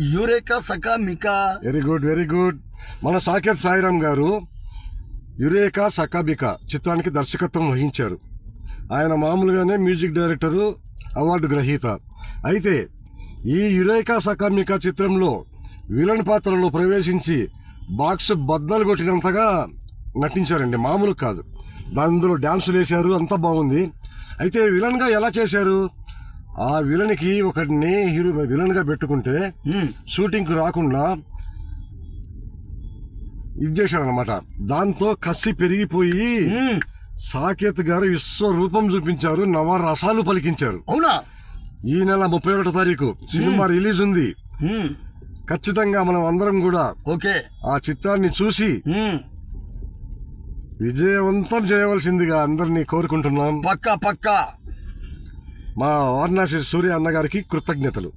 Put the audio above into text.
Eureka సకా మికా. Very good very good మన సాకేత్ సాయిరామ్ గారు యురేకా సకాబిక చిత్రానికి దర్శకత్వం వహించారు. ఆయన మామూలుగానే మ్యూజిక్ డైరెక్టరు అవార్డు గ్రహీత. అయితే ఈ యురేకా సకామిక చిత్రంలో విలన్ పాత్రలో ప్రవేశించి బాక్స్ బద్దలు కొట్టినంతగా నటించారండి. మామూలు కాదు. అందులో డ్యాన్సులు వేశారు అంతా బాగుంది. అయితే విలన్గా ఎలా చేశారు? ఆ విలన్కి ఒకటిని హీరో విలన్గా పెట్టుకుంటే మ్మ్. షూటింగ్కి రాకుండా ఇది చేశాడు అనమాట దాంతో కసి పెరిగిపోయి. సాకేత్ గారు విశ్వరూపం చూపించారు నవరసాలు పలికించారు అవునా ఈ నెల ముప్పై ఒకటో తారీఖు సినిమా రిలీజ్ ఉంది. ఖచ్చితంగా మనం అందరం కూడా ఓకే ఆ చిత్రాన్ని చూసి. విజయవంతం చేయవలసిందిగా అందరినీ కోరుకుంటున్నాం పక్కా పక్కా మా వారణాసి సూర్య అన్నగారికి కృతజ్ఞతలు.